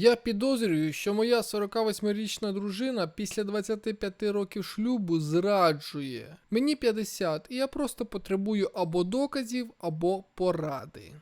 Я підозрюю, що моя 48-річна дружина після 25 років шлюбу зраджує. Мені 50, і я просто потребую або доказів, або поради.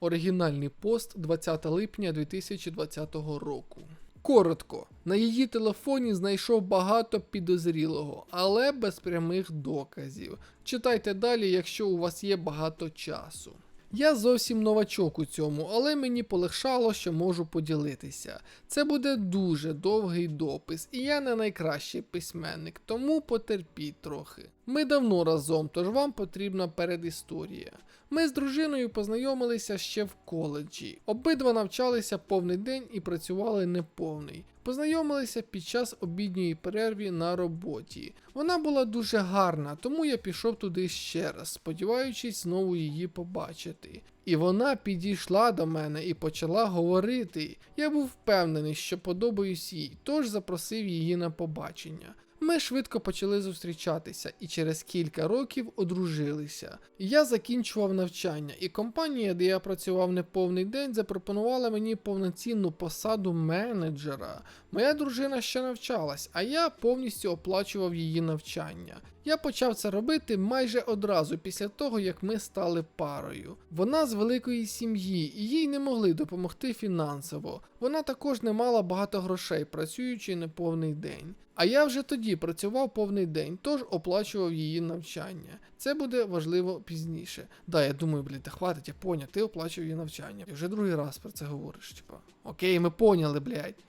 Оригінальний пост 20 липня 2020 року. Коротко, на її телефоні знайшов багато підозрілого, але без прямих доказів. Читайте далі, якщо у вас є багато часу. Я зовсім новачок у цьому, але мені полегшало, що можу поділитися. Це буде дуже довгий допис, і я не найкращий письменник, тому потерпіть трохи. Ми давно разом, тож вам потрібна передісторія. Ми з дружиною познайомилися ще в коледжі. Обидва навчалися повний день і працювали неповний. Познайомилися під час обідньої перерві на роботі. Вона була дуже гарна, тому я пішов туди ще раз, сподіваючись знову її побачити. І вона підійшла до мене і почала говорити. Я був впевнений, що подобаюсь їй, тож запросив її на побачення. Ми швидко почали зустрічатися і через кілька років одружилися. Я закінчував навчання, і компанія, де я працював неповний день, запропонувала мені повноцінну посаду менеджера. Моя дружина ще навчалась, а я повністю оплачував її навчання. Я почав це робити майже одразу після того, як ми стали парою. Вона з великої сім'ї, і їй не могли допомогти фінансово. Вона також не мала багато грошей, працюючи неповний день. А я вже тоді працював повний день, тож оплачував її навчання. Це буде важливо пізніше. Да, я думаю, блін, та хватить, я поняв, ти оплачував її навчання. І вже другий раз про це говориш, типа. Окей, ми поняли, блядь.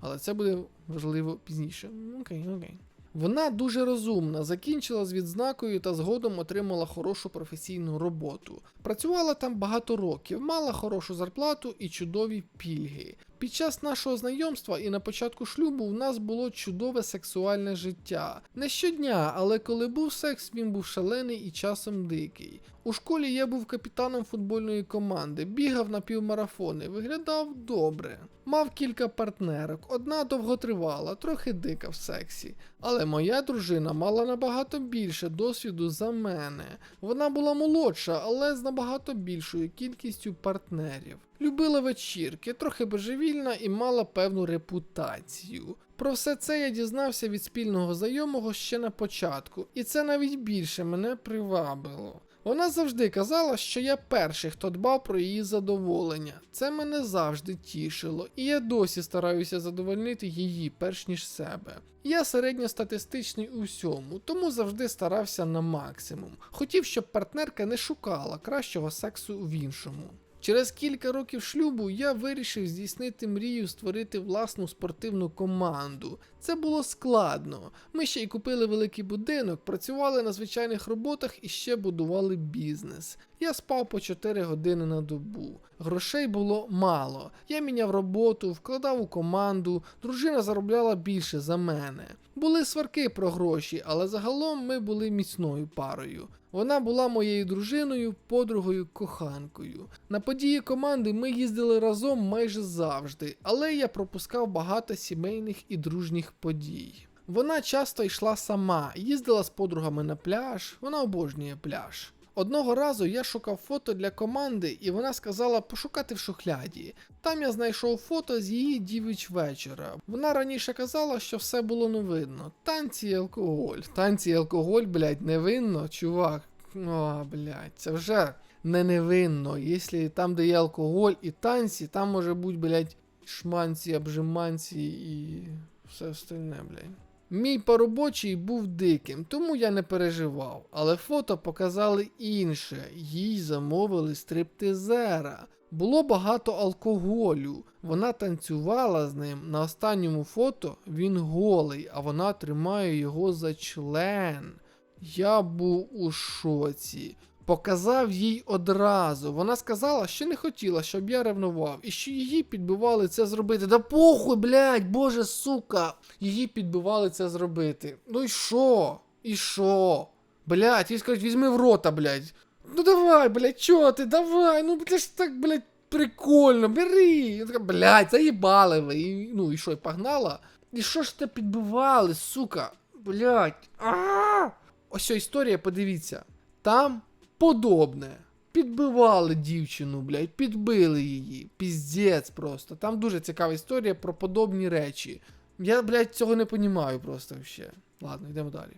Але це буде важливо пізніше. Окей, окей. Вона дуже розумна, закінчила з відзнакою та згодом отримала хорошу професійну роботу. Працювала там багато років, мала хорошу зарплату і чудові пільги. Під час нашого знайомства і на початку шлюбу в нас було чудове сексуальне життя. Не щодня, але коли був секс, він був шалений і часом дикий. У школі я був капітаном футбольної команди, бігав на півмарафони, виглядав добре. Мав кілька партнерок, одна довготривала, трохи дика в сексі. Але моя дружина мала набагато більше досвіду за мене. Вона була молодша, але з набагато більшою кількістю партнерів. Любила вечірки, трохи божевільна і мала певну репутацію. Про все це я дізнався від спільного знайомого ще на початку, і це навіть більше мене привабило. Вона завжди казала, що я перший, хто дбав про її задоволення. Це мене завжди тішило, і я досі стараюся задовольнити її перш ніж себе. Я середньостатистичний у всьому, тому завжди старався на максимум. Хотів, щоб партнерка не шукала кращого сексу в іншому. Через кілька років шлюбу я вирішив здійснити мрію створити власну спортивну команду. Це було складно. Ми ще й купили великий будинок, працювали на звичайних роботах і ще будували бізнес. Я спав по 4 години на добу. Грошей було мало. Я міняв роботу, вкладав у команду, дружина заробляла більше за мене. Були сварки про гроші, але загалом ми були міцною парою. Вона була моєю дружиною, подругою, коханкою. На події команди ми їздили разом майже завжди, але я пропускав багато сімейних і дружніх подій. Вона часто йшла сама, їздила з подругами на пляж, вона обожнює пляж. Одного разу я шукав фото для команди, і вона сказала пошукати в шухляді. Там я знайшов фото з її дівич вечора. Вона раніше казала, що все було не видно. Танці і алкоголь. Танці і алкоголь, блядь, не винно, чувак. О, блядь, це вже не невинно. Якщо там, де є алкоголь і танці, там може бути, блядь, шманці, обжиманці і все остальне, блядь. Мій поробочий був диким, тому я не переживав, але фото показали інше, їй замовили стриптизера. Було багато алкоголю. Вона танцювала з ним. На останньому фото він голий, а вона тримає його за член. Я був у шоці. Показав їй одразу. Вона сказала, що не хотіла, щоб я ревнував, і що її підбивали це зробити. Да похуй, блядь, боже сука. Її підбивали це зробити. Ну і що? І що? Блядь, їй скажуть, візьми в рота, блядь. Ну давай, блядь, чо ти? Давай, ну блядь, ж так, блядь, прикольно, бери. Я така, блядь, заїбали ви. І, ну і що, і погнала? І що ж те підбивали, сука? Блядь. А! Ось ця історія, подивіться. Там подобне. підбивали дівчину, блядь, підбили її. Піздець просто. Там дуже цікава історія про подобні речі. Я, блядь, цього не понімаю просто ще. Ладно, йдемо далі.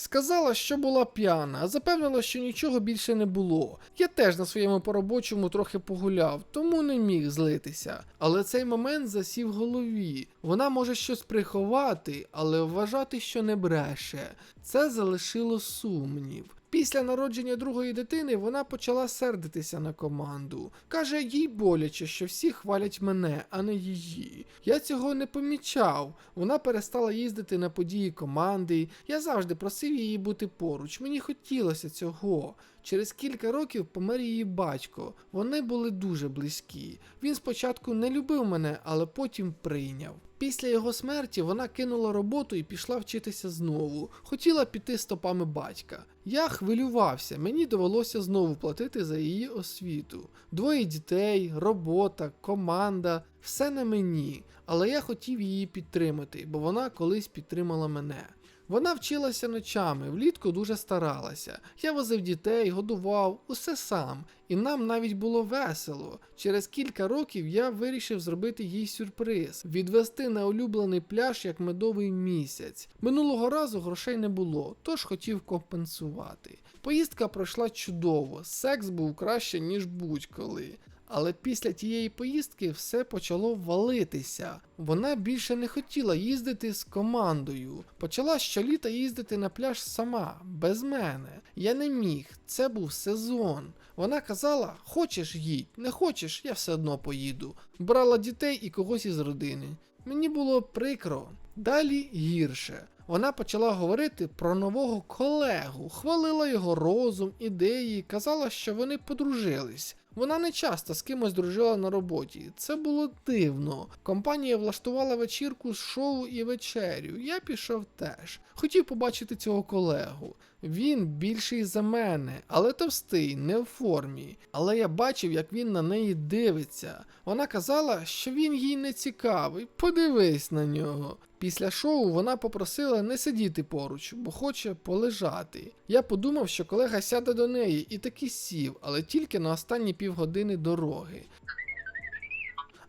Сказала, що була п'яна, а запевнила, що нічого більше не було. Я теж на своєму поробочому трохи погуляв, тому не міг злитися. Але цей момент засів в голові. Вона може щось приховати, але вважати, що не бреше. Це залишило сумнів. Після народження другої дитини вона почала сердитися на команду. Каже, їй боляче, що всі хвалять мене, а не її. Я цього не помічав. Вона перестала їздити на події команди. Я завжди просив її бути поруч. Мені хотілося цього. Через кілька років помер її батько. Вони були дуже близькі. Він спочатку не любив мене, але потім прийняв. Після його смерті вона кинула роботу і пішла вчитися знову. Хотіла піти стопами батька. Я хвилювався, мені довелося знову платити за її освіту. Двоє дітей, робота, команда все на мені, але я хотів її підтримати, бо вона колись підтримала мене. Вона вчилася ночами, влітку дуже старалася. Я возив дітей, годував, усе сам, і нам навіть було весело. Через кілька років я вирішив зробити їй сюрприз, відвести на улюблений пляж як медовий місяць. Минулого разу грошей не було, тож хотів компенсувати. Поїздка пройшла чудово, секс був краще, ніж будь-коли. Але після тієї поїздки все почало валитися. Вона більше не хотіла їздити з командою. Почала щоліта їздити на пляж сама, без мене. Я не міг, це був сезон. Вона казала: хочеш їдь, не хочеш, я все одно поїду. Брала дітей і когось із родини. Мені було прикро. Далі гірше. Вона почала говорити про нового колегу, хвалила його розум, ідеї, казала, що вони подружились. Вона не часто з кимось дружила на роботі. Це було дивно. Компанія влаштувала вечірку з шоу і вечерю. Я пішов теж. Хотів побачити цього колегу. Він більший за мене, але товстий, не в формі. Але я бачив, як він на неї дивиться. Вона казала, що він їй не цікавий. Подивись на нього. Після шоу вона попросила не сидіти поруч, бо хоче полежати. Я подумав, що колега сяде до неї і таки сів, але тільки на останні півгодини дороги.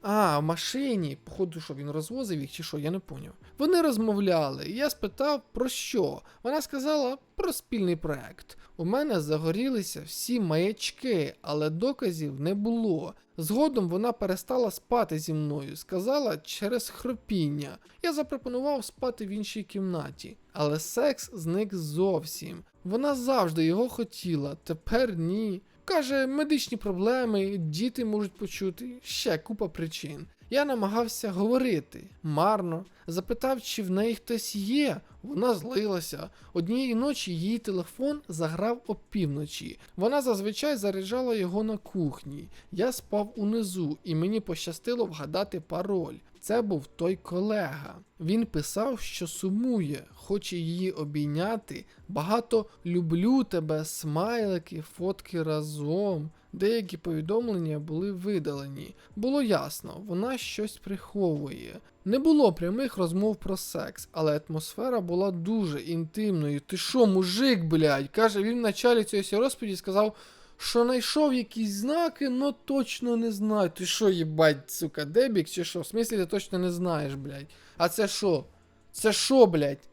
А, в машині. Походу, що він розвозив їх чи що, я не поняв. Вони розмовляли, і я спитав про що. Вона сказала про спільний проект. У мене загорілися всі маячки, але доказів не було. Згодом вона перестала спати зі мною, сказала через хропіння. Я запропонував спати в іншій кімнаті, але секс зник зовсім. Вона завжди його хотіла, тепер ні. Каже, медичні проблеми, діти можуть почути, ще купа причин. Я намагався говорити марно, запитав, чи в неї хтось є. Вона злилася. Однієї ночі її телефон заграв опівночі. Вона зазвичай заряджала його на кухні. Я спав унизу, і мені пощастило вгадати пароль. Це був той колега. Він писав, що сумує, хоче її обійняти. Багато люблю тебе, смайлики, фотки разом. Деякі повідомлення були видалені. Було ясно, вона щось приховує. Не було прямих розмов про секс, але атмосфера була дуже інтимною. Ти що, мужик, блядь? Каже, він в началі цієї розповіді сказав, що знайшов якісь знаки, но точно не знаю. Ти що, їбать, сука, дебік чи що? В смислі ти точно не знаєш, блядь. А це що? Це що, блядь?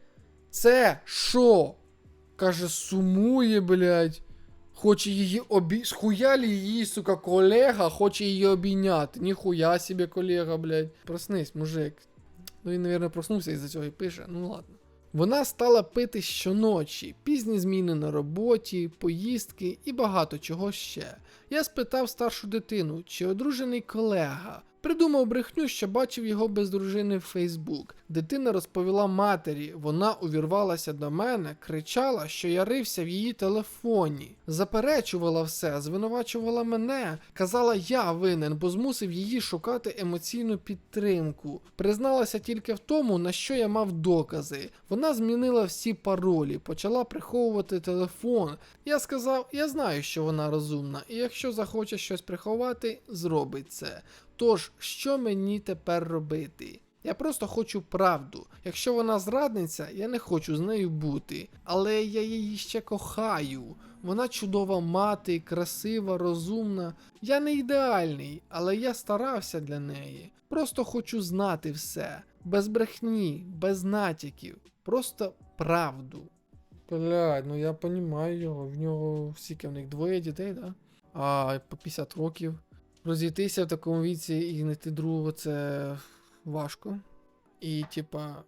Це що? Каже, сумує, блядь. Хоче її обі... Схуялі її, сука, колега, хоче її обійняти. Ніхуя собі колега, блядь. Проснись, мужик. Ну він, мабуть, проснувся із-за цього і пише. Ну ладно. Вона стала пити щоночі, пізні зміни на роботі, поїздки і багато чого ще. Я спитав старшу дитину, чи одружений колега. Придумав брехню, що бачив його без дружини в Фейсбук. Дитина розповіла матері, вона увірвалася до мене, кричала, що я рився в її телефоні. Заперечувала все, звинувачувала мене, казала, я винен, бо змусив її шукати емоційну підтримку. Призналася тільки в тому, на що я мав докази. Вона змінила всі паролі, почала приховувати телефон. Я сказав, я знаю, що вона розумна, і якщо захоче щось приховати, зробить це. Тож, що мені тепер робити? Я просто хочу правду. Якщо вона зрадниця, я не хочу з нею бути. Але я її ще кохаю. Вона чудова мати, красива, розумна. Я не ідеальний, але я старався для неї. Просто хочу знати все. Без брехні, без натяків. Просто правду. Блядь, ну я понімаю його. В нього скільки в них двоє дітей, да? А по 50 років. Розійтися в такому віці і знайти другого це важко. І, типа,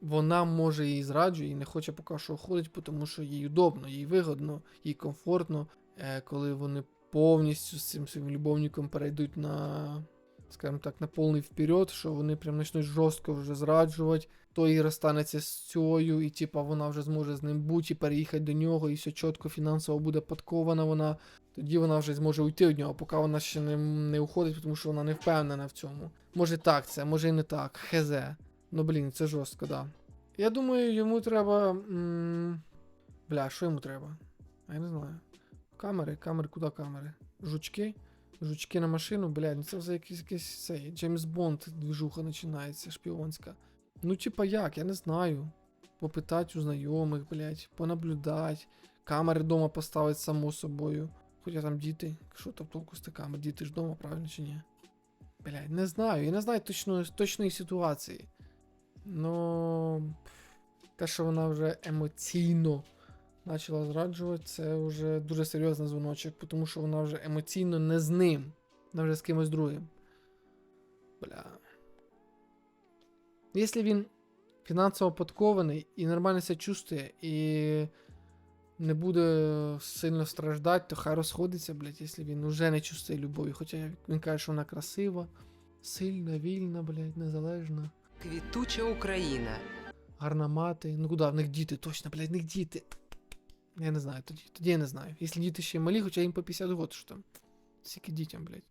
вона може її зраджує і не хоче поки що ходить, тому що їй удобно, їй вигодно, їй комфортно, е, коли вони повністю з цим своїм любовником перейдуть на, скажімо так, на повний вперед, що вони прям почнуть жорстко вже зраджувати, то і розстанеться з цією, і типа вона вже зможе з ним бути, переїхати до нього, і все чітко фінансово буде подкована вона. Тоді вона вже зможе уйти від нього, поки вона ще не, не уходить, тому що вона не впевнена в цьому. Може так це, може і не так. Хезе. Ну блін, це жорстко, да. Я думаю, йому треба. М- бля, що йому треба? Я не знаю. Камери, камери, куди камери? Жучки? Жучки на машину, блядь, ну це вже якийсь якийсь цей Джеймс Бонд движуха починається, шпіонська. Ну, типа як, я не знаю. Попитати у знайомих, блядь, понаблюдати. Камери вдома поставити само собою. Хоча там діти, що там толку з камер, діти ж вдома, правильно чи ні? Блядь, не знаю, я не знаю точно, точної ситуації. Ну, те, що вона вже емоційно почала зраджувати, це вже дуже серйозний дзвоночок, тому що вона вже емоційно не з ним, вона вже з кимось другим. Бля. Якщо він фінансово подкований і нормально себе чувствує, і не буде сильно страждати, то хай розходиться, блядь, якщо він вже не чувствує любові. Хоча він каже, що вона красива, сильна, вільна, блядь, незалежна. Квітуча Україна. Гарна мати. Ну куди, в них діти, точно, блядь, в них діти. Я не знаю тоді. Тоді я не знаю. Якщо діти ще малі, хоча їм по 50 років, що там. Скільки дітям, блядь.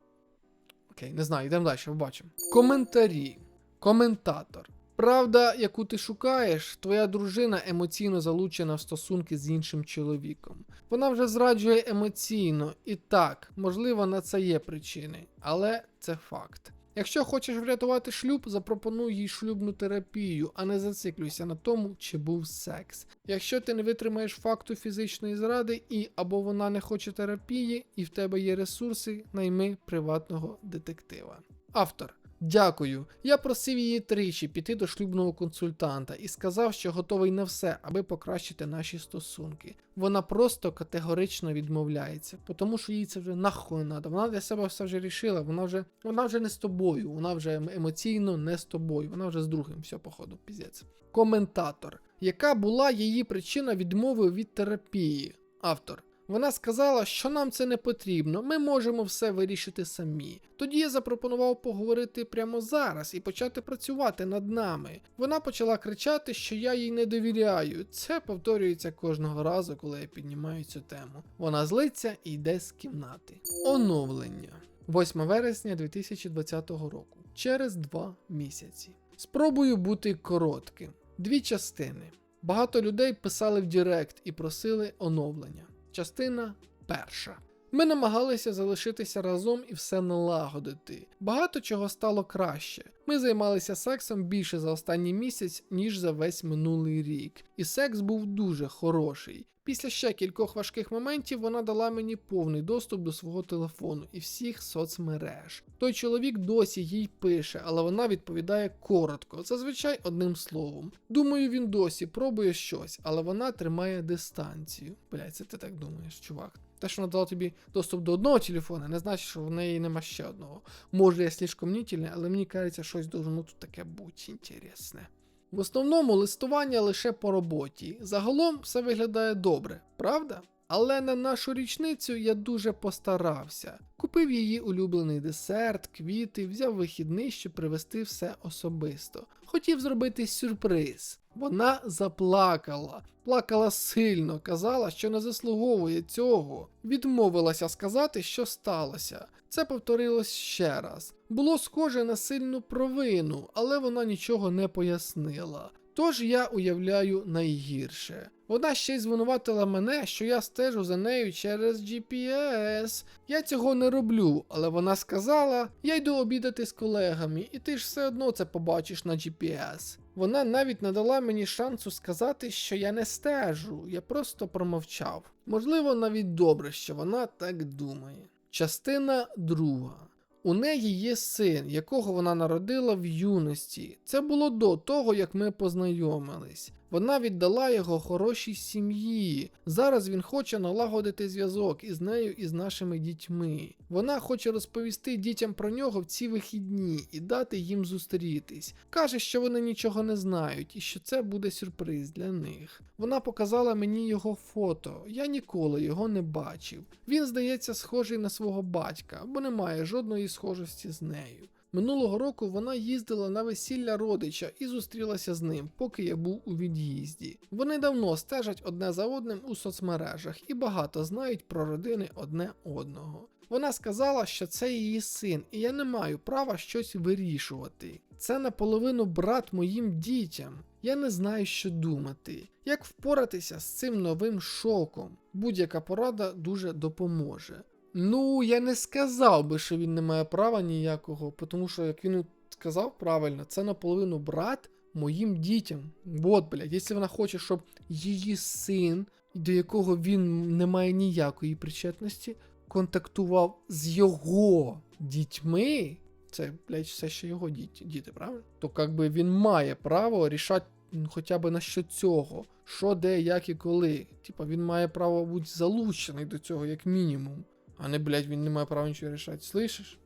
Окей, не знаю, йдемо далі, побачимо. Коментарі. Коментатор. Правда, яку ти шукаєш, твоя дружина емоційно залучена в стосунки з іншим чоловіком. Вона вже зраджує емоційно, і так, можливо, на це є причини, але це факт. Якщо хочеш врятувати шлюб, запропонуй їй шлюбну терапію, а не зациклюйся на тому, чи був секс. Якщо ти не витримаєш факту фізичної зради і або вона не хоче терапії, і в тебе є ресурси, найми приватного детектива. Автор. Дякую. Я просив її тричі піти до шлюбного консультанта і сказав, що готовий на все, аби покращити наші стосунки. Вона просто категорично відмовляється, тому що їй це вже нахуй надо. Вона для себе все вже рішила, вона вже вона вже не з тобою, вона вже ем- емоційно не з тобою, вона вже з другим, все, походу, піздець. Коментатор. Яка була її причина відмови від терапії? Автор. Вона сказала, що нам це не потрібно, ми можемо все вирішити самі. Тоді я запропонував поговорити прямо зараз і почати працювати над нами. Вона почала кричати, що я їй не довіряю. Це повторюється кожного разу, коли я піднімаю цю тему. Вона злиться і йде з кімнати. Оновлення 8 вересня 2020 року. Через два місяці. Спробую бути коротким. Дві частини. Багато людей писали в Директ і просили оновлення. Частина перша. Ми намагалися залишитися разом і все налагодити. Багато чого стало краще. Ми займалися сексом більше за останній місяць, ніж за весь минулий рік, і секс був дуже хороший. Після ще кількох важких моментів вона дала мені повний доступ до свого телефону і всіх соцмереж. Той чоловік досі їй пише, але вона відповідає коротко, зазвичай одним словом. Думаю, він досі пробує щось, але вона тримає дистанцію. Блять, це ти так думаєш, чувак. Те, що вона дала тобі доступ до одного телефона, не значить, що в неї нема ще одного. Може, я слишком мнітельний, але мені кажеться, щось должно тут таке бути інтересне. В основному листування лише по роботі. Загалом все виглядає добре, правда? Але на нашу річницю я дуже постарався. Купив її улюблений десерт, квіти, взяв вихідний, щоб привезти все особисто. Хотів зробити сюрприз. Вона заплакала, плакала сильно, казала, що не заслуговує цього. Відмовилася сказати, що сталося. Це повторилось ще раз. Було схоже на сильну провину, але вона нічого не пояснила. Тож я уявляю найгірше. Вона ще й звинуватила мене, що я стежу за нею через GPS. Я цього не роблю, але вона сказала: я йду обідати з колегами, і ти ж все одно це побачиш на GPS. Вона навіть не дала мені шансу сказати, що я не стежу, я просто промовчав. Можливо, навіть добре, що вона так думає. Частина друга. У неї є син, якого вона народила в юності. Це було до того, як ми познайомились. Вона віддала його хорошій сім'ї. Зараз він хоче налагодити зв'язок із нею і з нашими дітьми. Вона хоче розповісти дітям про нього в ці вихідні і дати їм зустрітись. Каже, що вони нічого не знають і що це буде сюрприз для них. Вона показала мені його фото. Я ніколи його не бачив. Він здається схожий на свого батька, бо немає жодної схожості з нею. Минулого року вона їздила на весілля родича і зустрілася з ним, поки я був у від'їзді. Вони давно стежать одне за одним у соцмережах і багато знають про родини одне одного. Вона сказала, що це її син, і я не маю права щось вирішувати. Це наполовину брат моїм дітям. Я не знаю, що думати. Як впоратися з цим новим шоком? Будь-яка порада дуже допоможе. Ну, я не сказав би, що він не має права ніякого, тому що, як він сказав правильно, це наполовину брат моїм дітям. От, блядь, якщо вона хоче, щоб її син, до якого він не має ніякої причетності, контактував з його дітьми, це, блядь, все ще його діти, діти правильно? То як би він має право рішати хоча б на що цього, що, де, як і коли. Типа він має право бути залучений до цього, як мінімум. А не, блядь, він не має права нічого рішати. Слышиш?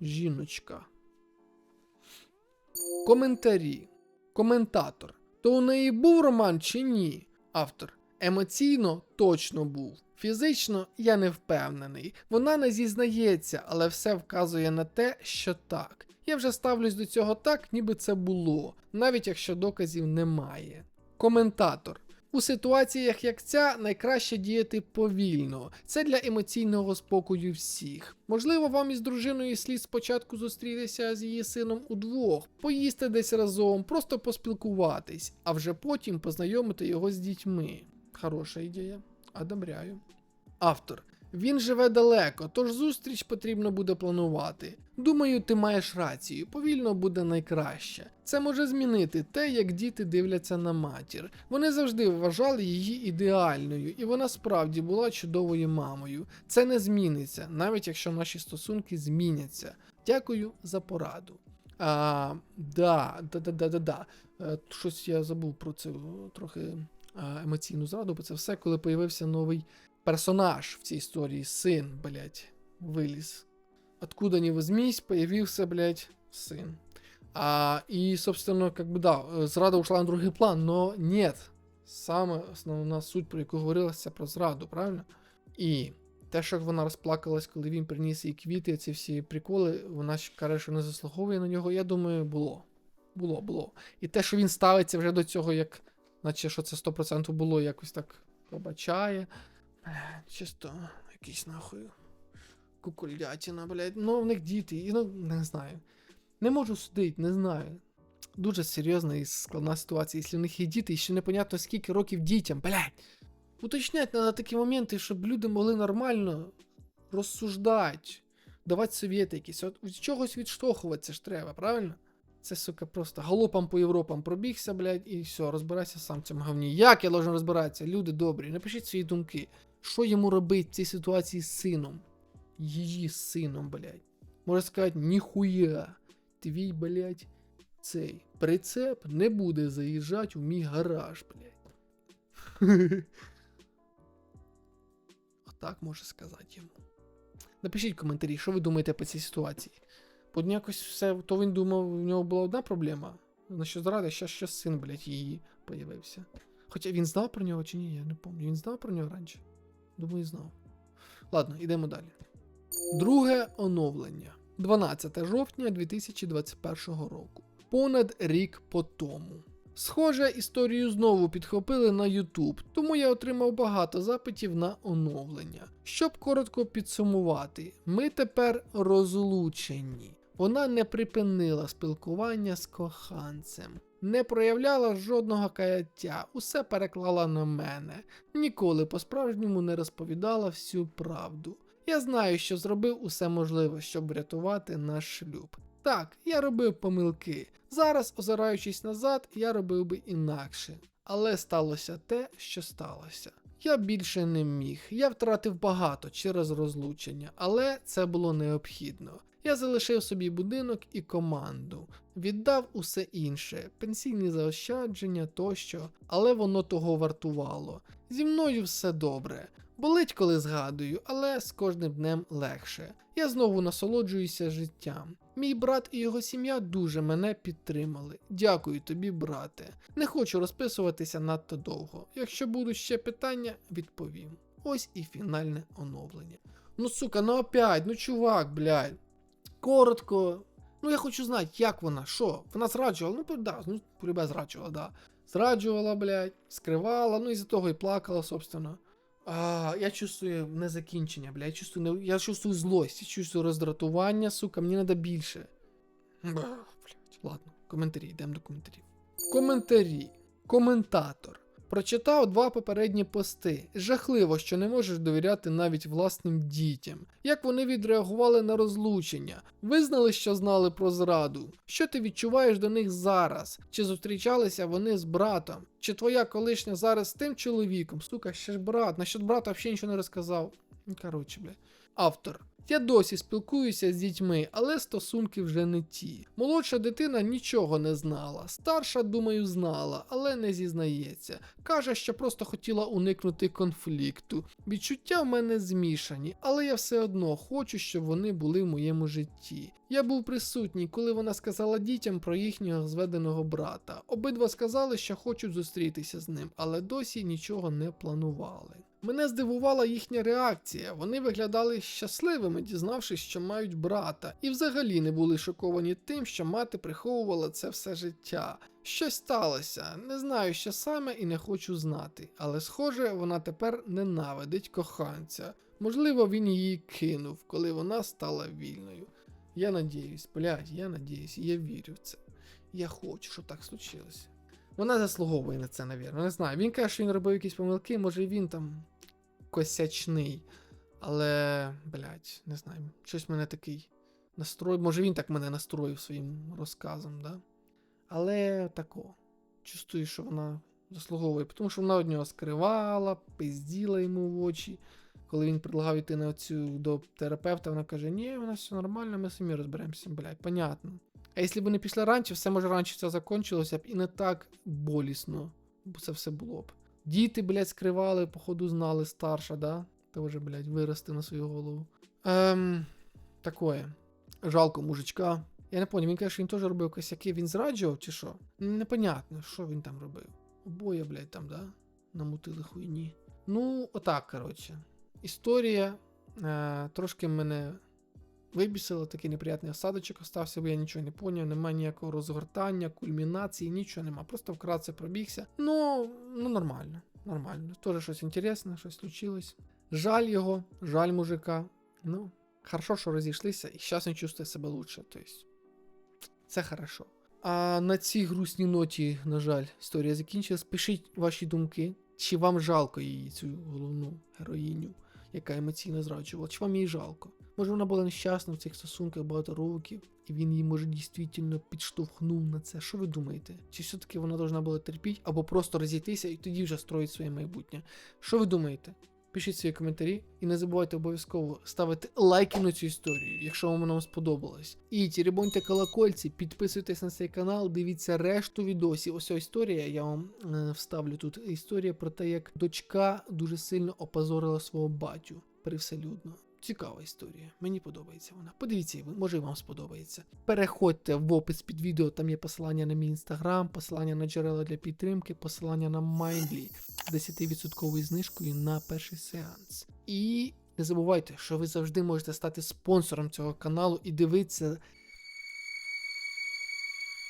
Жіночка. Коментарі. Коментатор. То у неї був роман чи ні? Автор. Емоційно точно був. Фізично я не впевнений. Вона не зізнається, але все вказує на те, що так. Я вже ставлюсь до цього так, ніби це було, навіть якщо доказів немає. Коментатор. У ситуаціях як ця найкраще діяти повільно. Це для емоційного спокою всіх. Можливо, вам із дружиною слід спочатку зустрітися з її сином удвох, поїсти десь разом, просто поспілкуватись, а вже потім познайомити його з дітьми. Хороша ідея. Одобряю. Автор. Він живе далеко, тож зустріч потрібно буде планувати. Думаю, ти маєш рацію, повільно буде найкраще. Це може змінити те, як діти дивляться на матір. Вони завжди вважали її ідеальною, і вона справді була чудовою мамою. Це не зміниться, навіть якщо наші стосунки зміняться. Дякую за пораду. А, да, да, да, да, да, да. Е, Щось я забув про це трохи емоційну зраду, бо це все, коли появився новий персонаж в цій історії, син, блять, виліз. Откуда не возьмись, появився, блять, сын. А, и, собственно, как бы да, зрада ушла на другий план, но нет. Саме основна суть, про яку говорилося, про зраду, правильно? І те, що вона розплакалась, коли він приніс їй квіти, ці всі приколи, вона ж каже, що не заслуговує на нього, я думаю, було. Було, було. І те, що він ставиться вже до цього, як, наче що це 100% було, якось так пробачає. Чисто якийсь нахуй. Кукульдятіна, блядь. Ну, в них діти, і ну, не знаю. Не можу судити, не знаю. Дуже серйозна і складна ситуація, якщо в них є діти, і ще непонятно скільки років дітям, блядь. Уточнять на такі моменти, щоб люди могли нормально розсуждати, давати совєти якісь. От від чогось відштовхуватися ж треба, правильно? Це, сука, просто галопом по Європам пробігся, блядь, і все, розбирайся сам в цьому говні. Як я должен розбиратися? Люди добрі, напишіть свої думки. Що йому робити в цій ситуації з сином? Її сином, блядь. Може сказати, ніхуя. Твій, блядь, цей прицеп не буде заїжджати у мій гараж, блядь. Отак може сказати йому. Напишіть в коментарі, що ви думаєте по цій ситуації. Бо якось все, то він думав, у нього була одна проблема. На що зрада, що ще син, блядь, її появився. Хоча він знав про нього чи ні, я не пам'ятаю. Він знав про нього раніше? Думаю, знав. Ладно, йдемо далі. Друге оновлення. 12 жовтня 2021 року. Понад рік по тому. Схоже, історію знову підхопили на YouTube, тому я отримав багато запитів на оновлення. Щоб коротко підсумувати, ми тепер розлучені. Вона не припинила спілкування з коханцем, не проявляла жодного каяття, усе переклала на мене, ніколи по-справжньому не розповідала всю правду. Я знаю, що зробив усе можливе, щоб врятувати наш шлюб. Так, я робив помилки. Зараз, озираючись назад, я робив би інакше. Але сталося те, що сталося. Я більше не міг. Я втратив багато через розлучення, але це було необхідно. Я залишив собі будинок і команду, віддав усе інше, пенсійні заощадження тощо, але воно того вартувало. Зі мною все добре. Болить, коли згадую, але з кожним днем легше. Я знову насолоджуюся життям. Мій брат і його сім'я дуже мене підтримали. Дякую тобі, брате. Не хочу розписуватися надто довго. Якщо будуть ще питання, відповім. Ось і фінальне оновлення. Ну сука, ну опять, ну чувак, блядь. Коротко. Ну я хочу знати, як вона, що? Вона зраджувала, ну да, ну полюбе зраджувала, да. Зраджувала, блядь, скривала, ну і за того і плакала, собственно. А, я чувствую незакінчення, бля. Я чувствую, не... я чувствую злость, я чувствую роздратування, сука, мені треба більше. Блядь. Ладно, коментарі, йдемо до коментарів. Коментарі. Коментатор. Прочитав два попередні пости. Жахливо, що не можеш довіряти навіть власним дітям. Як вони відреагували на розлучення? Визнали, що знали про зраду. Що ти відчуваєш до них зараз? Чи зустрічалися вони з братом? Чи твоя колишня зараз з тим чоловіком? Сука, ще ж брат. Насчет брата взагалі нічого не розказав. Коротше, бля. Автор. Я досі спілкуюся з дітьми, але стосунки вже не ті. Молодша дитина нічого не знала. Старша, думаю, знала, але не зізнається. Каже, що просто хотіла уникнути конфлікту. Відчуття в мене змішані, але я все одно хочу, щоб вони були в моєму житті. Я був присутній, коли вона сказала дітям про їхнього зведеного брата. Обидва сказали, що хочуть зустрітися з ним, але досі нічого не планували. Мене здивувала їхня реакція. Вони виглядали щасливими, дізнавшись, що мають брата, і взагалі не були шоковані тим, що мати приховувала це все життя. Щось сталося, не знаю, що саме і не хочу знати, але схоже, вона тепер ненавидить коханця. Можливо, він її кинув, коли вона стала вільною. Я надіюсь, блядь, я надіюсь, я вірю в це. Я хочу, щоб так случилося. Вона заслуговує на це, навірно. Не знаю. Він каже, що він робив якісь помилки, може він там косячний. Але, блядь, не знаю, щось мене такий настрой. Може він так мене настроїв своїм розказом, да? Але тако. Чувствую, що вона заслуговує, тому що вона од нього скривала, пизділа йому в очі. Коли він предлагав йти на цю до терапевта, вона каже: Ні, у нас все нормально, ми самі розберемося, блядь, понятно. А якщо б вони пішли раніше, все може раніше це закончилося б і не так болісно, бо це все було б. Діти, блядь, скривали, походу знали старша, да? Тоже, блядь, вирости на свою голову. Ем, такое. Жалко мужичка. Я не поняв, він каже, що він теж робив косяки, він зраджував чи що? Непонятно, що він там робив. Обоє, блядь, там, да? Намутили хуйні. Ну, отак, коротше. Історія е, трошки мене вибісила, такий неприятний осадочок остався, бо я нічого не поняв, немає ніякого розгортання, кульмінації, нічого нема. Просто вкратце пробігся. Ну, ну нормально, нормально. Теж щось інтересне, щось случилось. Жаль його, жаль мужика. Ну, хорошо, що розійшлися, і зараз він чувствує себе лучше. Тобто, це хорошо. А на цій грустній ноті, на жаль, історія закінчилась. Пишіть ваші думки, чи вам жалко її, цю головну героїню, яка емоційно зраджувала, чи вам її жалко? Може вона була нещасна в цих стосунках багато років, і він її, може, дійсно підштовхнув на це. Що ви думаєте? Чи все-таки вона должна була терпіти, або просто розійтися і тоді вже строїть своє майбутнє? Що ви думаєте? Пишіть свої коментарі і не забувайте обов'язково ставити лайки на цю історію, якщо вам вона сподобалась. І тірібоньте колокольці, підписуйтесь на цей канал, дивіться решту відосів. Ось ця історія. Я вам е, вставлю тут історія про те, як дочка дуже сильно опозорила свого батю привселюдно. Цікава історія, мені подобається вона. Подивіться, може і вам сподобається. Переходьте в опис під відео, там є посилання на мій інстаграм, посилання на джерела для підтримки, посилання на Mindly 10% знижкою на перший сеанс. І не забувайте, що ви завжди можете стати спонсором цього каналу і дивитися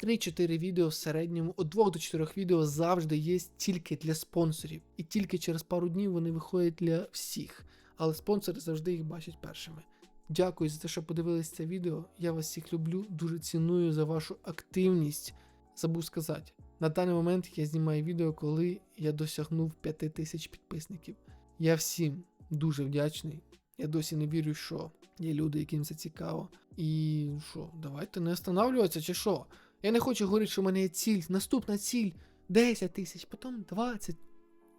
3-4 відео в середньому, від 2 до 4 відео завжди є тільки для спонсорів. І тільки через пару днів вони виходять для всіх. Але спонсори завжди їх бачать першими. Дякую за те, що подивились це відео. Я вас всіх люблю, дуже ціную за вашу активність. Забув сказати, на даний момент я знімаю відео, коли я досягнув 5000 підписників. Я всім дуже вдячний. Я досі не вірю, що Є люди, яким це цікаво. І що, давайте не останавливатися, чи що? Я не хочу говорити, що в мене є ціль, наступна ціль 10 тисяч, потім 20.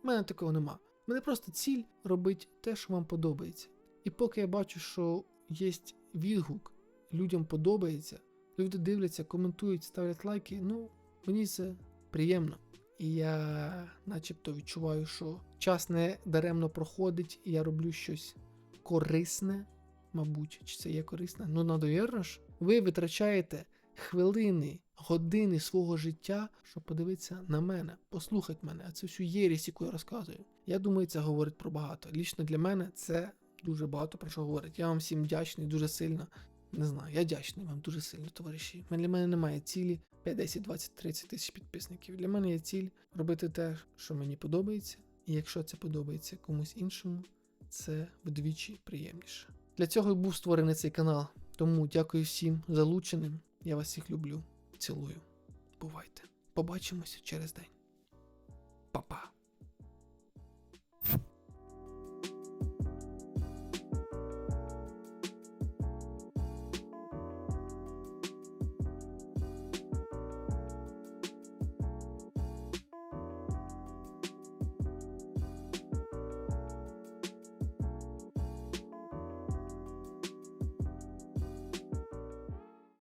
У мене такого нема. Мене просто ціль робити те, що вам подобається. І поки я бачу, що є відгук, людям подобається, люди дивляться, коментують, ставлять лайки, ну, мені це приємно. І я начебто відчуваю, що час не даремно проходить, і я роблю щось корисне, мабуть, чи це є корисне. Ну, надовірно ж, ви витрачаєте хвилини, години свого життя, щоб подивитися на мене, послухати мене, а це всю єрість, яку я розказую. Я думаю, це говорить про багато. Лічно для мене це дуже багато про що говорить. Я вам всім вдячний дуже сильно. Не знаю, я вдячний вам дуже сильно, товариші. Для мене немає цілі 5, 10, 20, 30 тисяч підписників. Для мене є ціль робити те, що мені подобається. І якщо це подобається комусь іншому, це вдвічі приємніше. Для цього і був створений цей канал. Тому дякую всім залученим. Я вас всіх люблю. Цілую. Бувайте. Побачимося через день. Па-па.